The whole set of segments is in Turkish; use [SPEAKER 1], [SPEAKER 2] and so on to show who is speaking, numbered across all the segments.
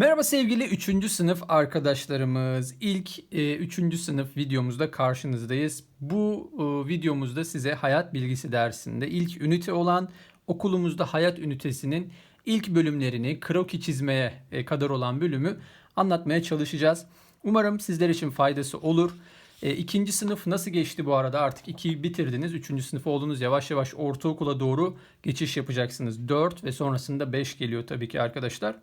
[SPEAKER 1] Merhaba sevgili 3. sınıf arkadaşlarımız. İlk 3. sınıf videomuzda karşınızdayız. Bu e, videomuzda size hayat bilgisi dersinde ilk ünite olan okulumuzda hayat ünitesinin ilk bölümlerini kroki çizmeye e, kadar olan bölümü anlatmaya çalışacağız. Umarım sizler için faydası olur. E, ikinci sınıf nasıl geçti bu arada? Artık 2'yi bitirdiniz. Üçüncü sınıf oldunuz. Yavaş yavaş ortaokula doğru geçiş yapacaksınız. 4 ve sonrasında 5 geliyor tabii ki arkadaşlar.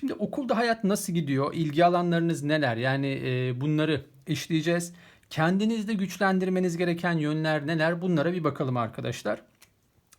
[SPEAKER 1] Şimdi okulda hayat nasıl gidiyor? İlgi alanlarınız neler? Yani e, bunları işleyeceğiz. Kendinizde güçlendirmeniz gereken yönler neler? Bunlara bir bakalım arkadaşlar.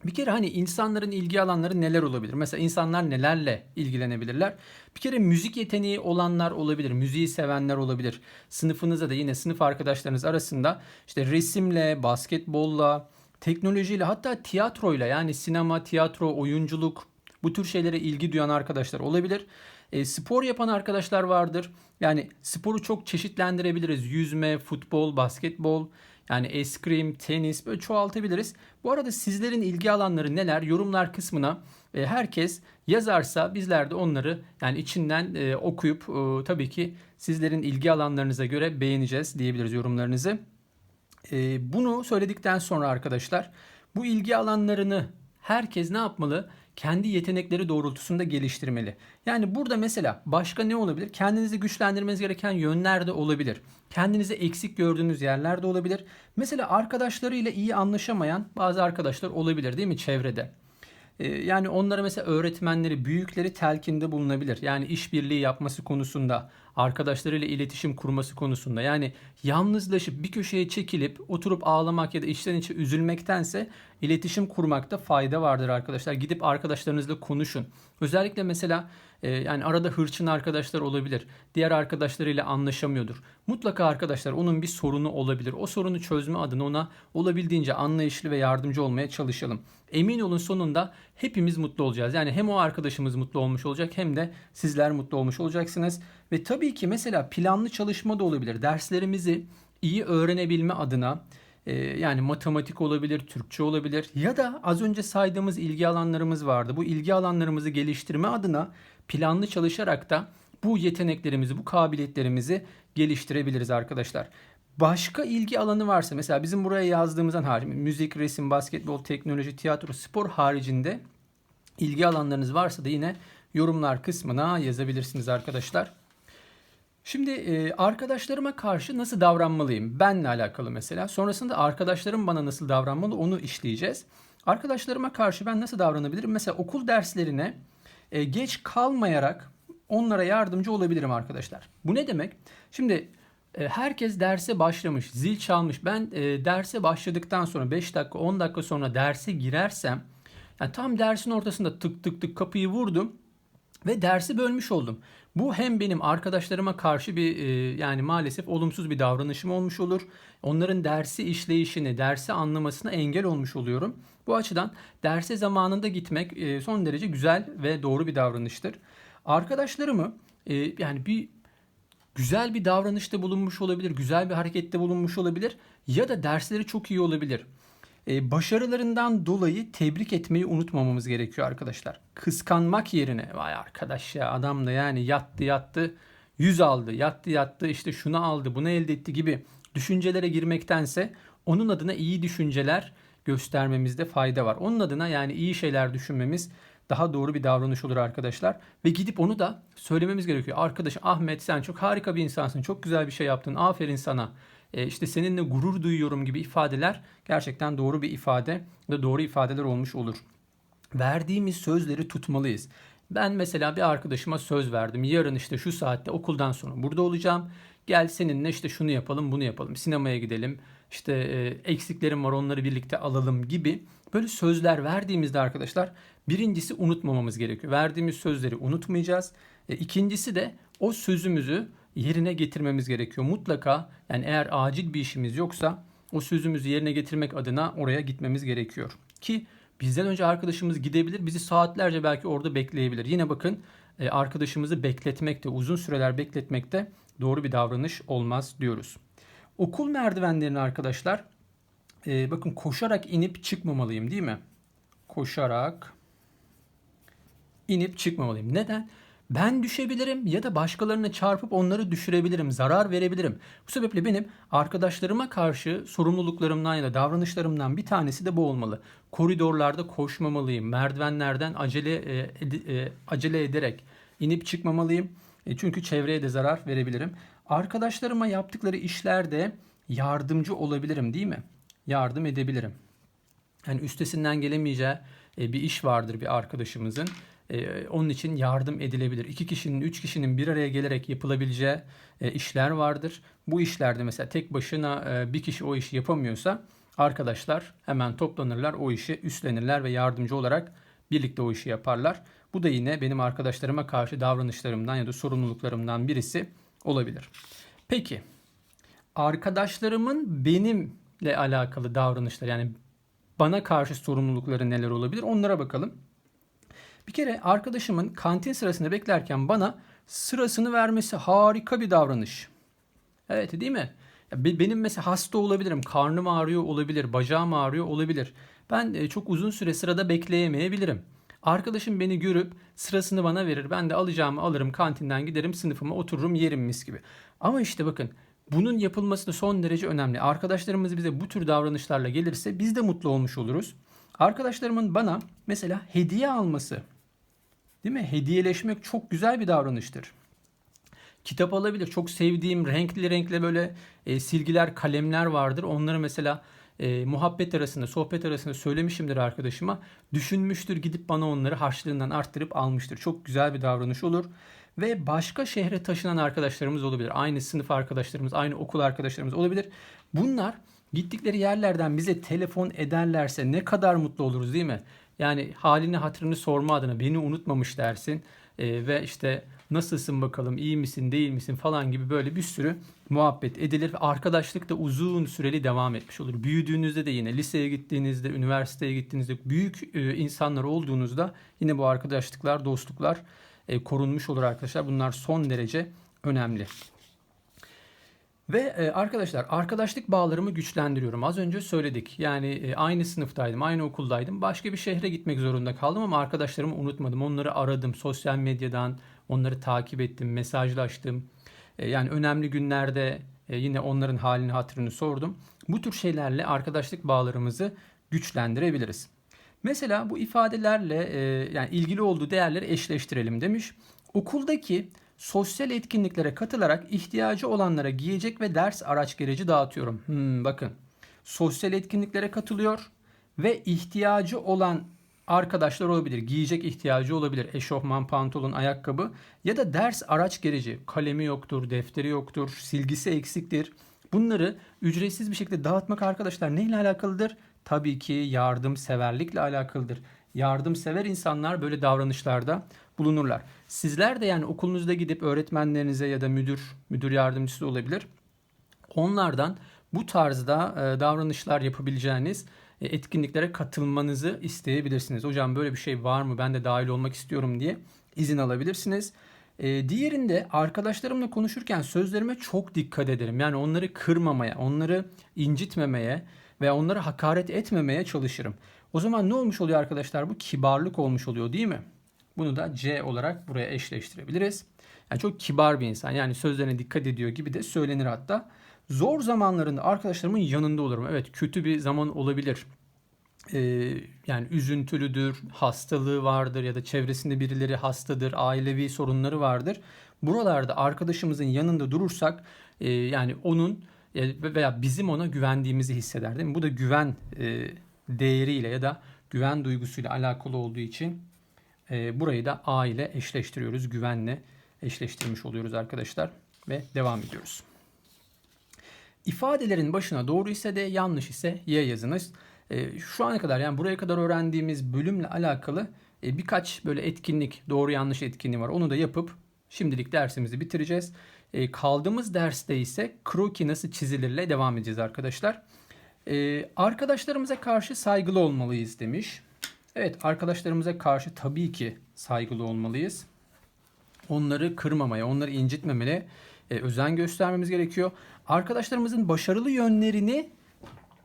[SPEAKER 1] Bir kere hani insanların ilgi alanları neler olabilir? Mesela insanlar nelerle ilgilenebilirler? Bir kere müzik yeteneği olanlar olabilir, müziği sevenler olabilir. Sınıfınızda da yine sınıf arkadaşlarınız arasında işte resimle, basketbolla, teknolojiyle hatta tiyatroyla yani sinema, tiyatro, oyunculuk bu tür şeylere ilgi duyan arkadaşlar olabilir. E, spor yapan arkadaşlar vardır. Yani sporu çok çeşitlendirebiliriz. Yüzme, futbol, basketbol, yani eskrim, tenis böyle çoğaltabiliriz. Bu arada sizlerin ilgi alanları neler? Yorumlar kısmına e, herkes yazarsa bizler de onları yani içinden e, okuyup e, tabii ki sizlerin ilgi alanlarınıza göre beğeneceğiz diyebiliriz yorumlarınızı. E, bunu söyledikten sonra arkadaşlar bu ilgi alanlarını herkes ne yapmalı? kendi yetenekleri doğrultusunda geliştirmeli. Yani burada mesela başka ne olabilir? Kendinizi güçlendirmeniz gereken yönler de olabilir. Kendinizi eksik gördüğünüz yerler de olabilir. Mesela arkadaşlarıyla iyi anlaşamayan bazı arkadaşlar olabilir değil mi çevrede? Ee, yani onlara mesela öğretmenleri, büyükleri telkinde bulunabilir. Yani işbirliği yapması konusunda, arkadaşlarıyla iletişim kurması konusunda. Yani yalnızlaşıp bir köşeye çekilip oturup ağlamak ya da içten içe üzülmektense iletişim kurmakta fayda vardır arkadaşlar. Gidip arkadaşlarınızla konuşun. Özellikle mesela e, yani arada hırçın arkadaşlar olabilir. Diğer arkadaşlarıyla anlaşamıyordur. Mutlaka arkadaşlar onun bir sorunu olabilir. O sorunu çözme adına ona olabildiğince anlayışlı ve yardımcı olmaya çalışalım. Emin olun sonunda hepimiz mutlu olacağız. Yani hem o arkadaşımız mutlu olmuş olacak hem de sizler mutlu olmuş olacaksınız. Ve tabii ki mesela planlı çalışma da olabilir. Derslerimizi iyi öğrenebilme adına e, yani matematik olabilir, Türkçe olabilir ya da az önce saydığımız ilgi alanlarımız vardı. Bu ilgi alanlarımızı geliştirme adına planlı çalışarak da bu yeteneklerimizi, bu kabiliyetlerimizi geliştirebiliriz arkadaşlar. Başka ilgi alanı varsa mesela bizim buraya yazdığımızdan hariç müzik, resim, basketbol, teknoloji, tiyatro, spor haricinde ilgi alanlarınız varsa da yine yorumlar kısmına yazabilirsiniz arkadaşlar. Şimdi e, arkadaşlarıma karşı nasıl davranmalıyım? Benle alakalı mesela. Sonrasında arkadaşlarım bana nasıl davranmalı onu işleyeceğiz. Arkadaşlarıma karşı ben nasıl davranabilirim? Mesela okul derslerine e, geç kalmayarak onlara yardımcı olabilirim arkadaşlar. Bu ne demek? Şimdi e, herkes derse başlamış, zil çalmış. Ben derse başladıktan sonra 5 dakika 10 dakika sonra derse girersem yani tam dersin ortasında tık tık tık kapıyı vurdum ve dersi bölmüş oldum. Bu hem benim arkadaşlarıma karşı bir e, yani maalesef olumsuz bir davranışım olmuş olur. Onların dersi işleyişini, dersi anlamasına engel olmuş oluyorum. Bu açıdan derse zamanında gitmek e, son derece güzel ve doğru bir davranıştır. Arkadaşlarımı e, yani bir güzel bir davranışta bulunmuş olabilir, güzel bir harekette bulunmuş olabilir ya da dersleri çok iyi olabilir. Ee, başarılarından dolayı tebrik etmeyi unutmamamız gerekiyor arkadaşlar. Kıskanmak yerine vay arkadaş ya adam da yani yattı yattı yüz aldı, yattı yattı işte şunu aldı, bunu elde etti gibi düşüncelere girmektense onun adına iyi düşünceler göstermemizde fayda var. Onun adına yani iyi şeyler düşünmemiz daha doğru bir davranış olur arkadaşlar. Ve gidip onu da söylememiz gerekiyor. Arkadaş Ahmet sen çok harika bir insansın. Çok güzel bir şey yaptın. Aferin sana. E, işte seninle gurur duyuyorum gibi ifadeler gerçekten doğru bir ifade ve doğru ifadeler olmuş olur. Verdiğimiz sözleri tutmalıyız. Ben mesela bir arkadaşıma söz verdim. Yarın işte şu saatte okuldan sonra burada olacağım. Gel seninle işte şunu yapalım, bunu yapalım. Sinemaya gidelim. İşte e, eksiklerim var onları birlikte alalım gibi böyle sözler verdiğimizde arkadaşlar birincisi unutmamamız gerekiyor. Verdiğimiz sözleri unutmayacağız. E, ikincisi de o sözümüzü yerine getirmemiz gerekiyor. Mutlaka yani eğer acil bir işimiz yoksa o sözümüzü yerine getirmek adına oraya gitmemiz gerekiyor. Ki bizden önce arkadaşımız gidebilir, bizi saatlerce belki orada bekleyebilir. Yine bakın e, arkadaşımızı bekletmekte, uzun süreler bekletmekte doğru bir davranış olmaz diyoruz. Okul merdivenlerini arkadaşlar e, bakın koşarak inip çıkmamalıyım değil mi? Koşarak inip çıkmamalıyım. Neden? Ben düşebilirim ya da başkalarına çarpıp onları düşürebilirim, zarar verebilirim. Bu sebeple benim arkadaşlarıma karşı sorumluluklarımdan ya da davranışlarımdan bir tanesi de bu olmalı. Koridorlarda koşmamalıyım, merdivenlerden acele e, e, acele ederek inip çıkmamalıyım. E, çünkü çevreye de zarar verebilirim. Arkadaşlarıma yaptıkları işlerde yardımcı olabilirim, değil mi? Yardım edebilirim. Yani üstesinden gelemeyeceği e, bir iş vardır bir arkadaşımızın. E, onun için yardım edilebilir. İki kişinin, üç kişinin bir araya gelerek yapılabileceği e, işler vardır. Bu işlerde mesela tek başına e, bir kişi o işi yapamıyorsa arkadaşlar hemen toplanırlar, o işi üstlenirler ve yardımcı olarak birlikte o işi yaparlar. Bu da yine benim arkadaşlarıma karşı davranışlarımdan ya da sorumluluklarımdan birisi olabilir. Peki arkadaşlarımın benimle alakalı davranışları yani bana karşı sorumlulukları neler olabilir onlara bakalım. Bir kere arkadaşımın kantin sırasında beklerken bana sırasını vermesi harika bir davranış. Evet değil mi? Benim mesela hasta olabilirim, karnım ağrıyor olabilir, bacağım ağrıyor olabilir. Ben e, çok uzun süre sırada bekleyemeyebilirim. Arkadaşım beni görüp sırasını bana verir. Ben de alacağımı alırım, kantinden giderim, sınıfıma otururum, yerim mis gibi. Ama işte bakın bunun yapılması da son derece önemli. Arkadaşlarımız bize bu tür davranışlarla gelirse biz de mutlu olmuş oluruz. Arkadaşlarımın bana mesela hediye alması, değil mi? Hediyeleşmek çok güzel bir davranıştır. Kitap alabilir. Çok sevdiğim renkli renkli böyle e, silgiler, kalemler vardır. Onları mesela e, muhabbet arasında, sohbet arasında söylemişimdir arkadaşıma. Düşünmüştür, gidip bana onları harçlığından arttırıp almıştır. Çok güzel bir davranış olur. Ve başka şehre taşınan arkadaşlarımız olabilir. Aynı sınıf arkadaşlarımız, aynı okul arkadaşlarımız olabilir. Bunlar gittikleri yerlerden bize telefon ederlerse ne kadar mutlu oluruz değil mi? Yani halini hatırını sorma adına beni unutmamış dersin. E, ve işte nasılsın bakalım iyi misin değil misin falan gibi böyle bir sürü muhabbet edilir arkadaşlık da uzun süreli devam etmiş olur. Büyüdüğünüzde de yine liseye gittiğinizde, üniversiteye gittiğinizde büyük e, insanlar olduğunuzda yine bu arkadaşlıklar, dostluklar e, korunmuş olur arkadaşlar. Bunlar son derece önemli. Ve e, arkadaşlar arkadaşlık bağlarımı güçlendiriyorum. Az önce söyledik. Yani e, aynı sınıftaydım, aynı okuldaydım. Başka bir şehre gitmek zorunda kaldım ama arkadaşlarımı unutmadım. Onları aradım sosyal medyadan, onları takip ettim, mesajlaştım. E, yani önemli günlerde yine onların halini hatırını sordum. Bu tür şeylerle arkadaşlık bağlarımızı güçlendirebiliriz. Mesela bu ifadelerle yani ilgili olduğu değerleri eşleştirelim demiş. Okuldaki sosyal etkinliklere katılarak ihtiyacı olanlara giyecek ve ders araç gereci dağıtıyorum. Hmm, bakın sosyal etkinliklere katılıyor ve ihtiyacı olan arkadaşlar olabilir. Giyecek ihtiyacı olabilir. Eşofman, pantolon, ayakkabı ya da ders araç gereci. Kalemi yoktur, defteri yoktur, silgisi eksiktir. Bunları ücretsiz bir şekilde dağıtmak arkadaşlar neyle alakalıdır? Tabii ki yardımseverlikle alakalıdır. Yardımsever insanlar böyle davranışlarda bulunurlar. Sizler de yani okulunuzda gidip öğretmenlerinize ya da müdür, müdür yardımcısı olabilir. Onlardan bu tarzda e, davranışlar yapabileceğiniz e, etkinliklere katılmanızı isteyebilirsiniz. Hocam böyle bir şey var mı? Ben de dahil olmak istiyorum diye izin alabilirsiniz. E, diğerinde arkadaşlarımla konuşurken sözlerime çok dikkat ederim. Yani onları kırmamaya, onları incitmemeye ve onlara hakaret etmemeye çalışırım. O zaman ne olmuş oluyor arkadaşlar? Bu kibarlık olmuş oluyor değil mi? Bunu da C olarak buraya eşleştirebiliriz. Yani çok kibar bir insan. Yani sözlerine dikkat ediyor gibi de söylenir hatta. Zor zamanlarında arkadaşlarımın yanında olurum. Evet kötü bir zaman olabilir. Ee, yani üzüntülüdür, hastalığı vardır ya da çevresinde birileri hastadır, ailevi sorunları vardır. Buralarda arkadaşımızın yanında durursak e, yani onun e, veya bizim ona güvendiğimizi hisseder değil mi? Bu da güven e, değeriyle ya da güven duygusuyla alakalı olduğu için e, burayı da A ile eşleştiriyoruz. Güvenle eşleştirmiş oluyoruz arkadaşlar ve devam ediyoruz. İfadelerin başına doğru ise de yanlış ise Y yazınız. E, şu ana kadar yani buraya kadar öğrendiğimiz bölümle alakalı e, birkaç böyle etkinlik, doğru yanlış etkinliği var. Onu da yapıp şimdilik dersimizi bitireceğiz. E, kaldığımız derste ise kroki nasıl çizilirle devam edeceğiz arkadaşlar. E, arkadaşlarımıza karşı saygılı olmalıyız demiş. Evet arkadaşlarımıza karşı tabii ki saygılı olmalıyız. Onları kırmamaya, onları incitmemeye e, özen göstermemiz gerekiyor. Arkadaşlarımızın başarılı yönlerini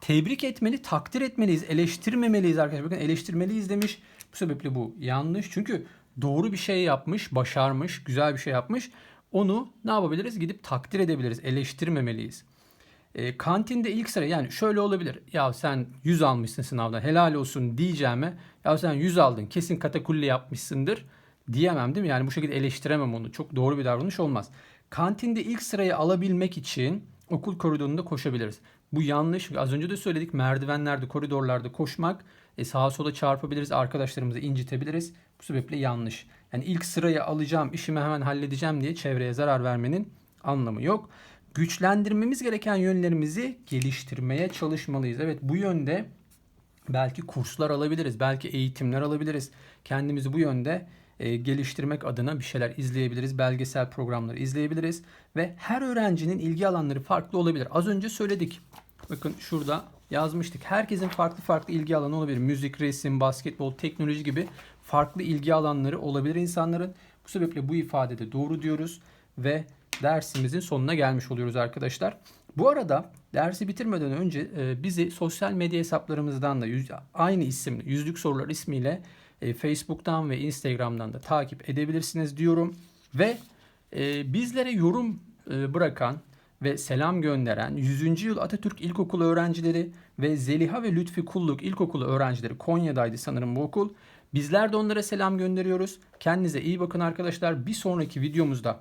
[SPEAKER 1] tebrik etmeli, takdir etmeliyiz, eleştirmemeliyiz arkadaşlar. Bakın eleştirmeliyiz demiş. Bu sebeple bu yanlış. Çünkü doğru bir şey yapmış, başarmış, güzel bir şey yapmış. Onu ne yapabiliriz? Gidip takdir edebiliriz, eleştirmemeliyiz. E, kantinde ilk sıra yani şöyle olabilir. Ya sen 100 almışsın sınavdan helal olsun diyeceğime ya sen 100 aldın kesin katakulli yapmışsındır diyemem değil mi? Yani bu şekilde eleştiremem onu. Çok doğru bir davranış olmaz. Kantinde ilk sırayı alabilmek için okul koridorunda koşabiliriz. Bu yanlış. Az önce de söyledik merdivenlerde, koridorlarda koşmak e, sağa sola çarpabiliriz, arkadaşlarımızı incitebiliriz. Bu sebeple yanlış. Yani ilk sırayı alacağım, işimi hemen halledeceğim diye çevreye zarar vermenin anlamı yok. Güçlendirmemiz gereken yönlerimizi geliştirmeye çalışmalıyız. Evet bu yönde belki kurslar alabiliriz, belki eğitimler alabiliriz. Kendimizi bu yönde e, geliştirmek adına bir şeyler izleyebiliriz. Belgesel programları izleyebiliriz. Ve her öğrencinin ilgi alanları farklı olabilir. Az önce söyledik. Bakın şurada yazmıştık. Herkesin farklı farklı ilgi alanı olabilir. Müzik, resim, basketbol, teknoloji gibi farklı ilgi alanları olabilir insanların. Bu sebeple bu ifadede doğru diyoruz ve dersimizin sonuna gelmiş oluyoruz arkadaşlar. Bu arada dersi bitirmeden önce e, bizi sosyal medya hesaplarımızdan da aynı isimle Yüzlük Sorular ismiyle e, Facebook'tan ve Instagram'dan da takip edebilirsiniz diyorum. Ve e, bizlere yorum bırakan ve selam gönderen 100. yıl Atatürk İlkokulu öğrencileri ve Zeliha ve Lütfi Kulluk İlkokulu öğrencileri Konya'daydı sanırım bu okul. Bizler de onlara selam gönderiyoruz. Kendinize iyi bakın arkadaşlar. Bir sonraki videomuzda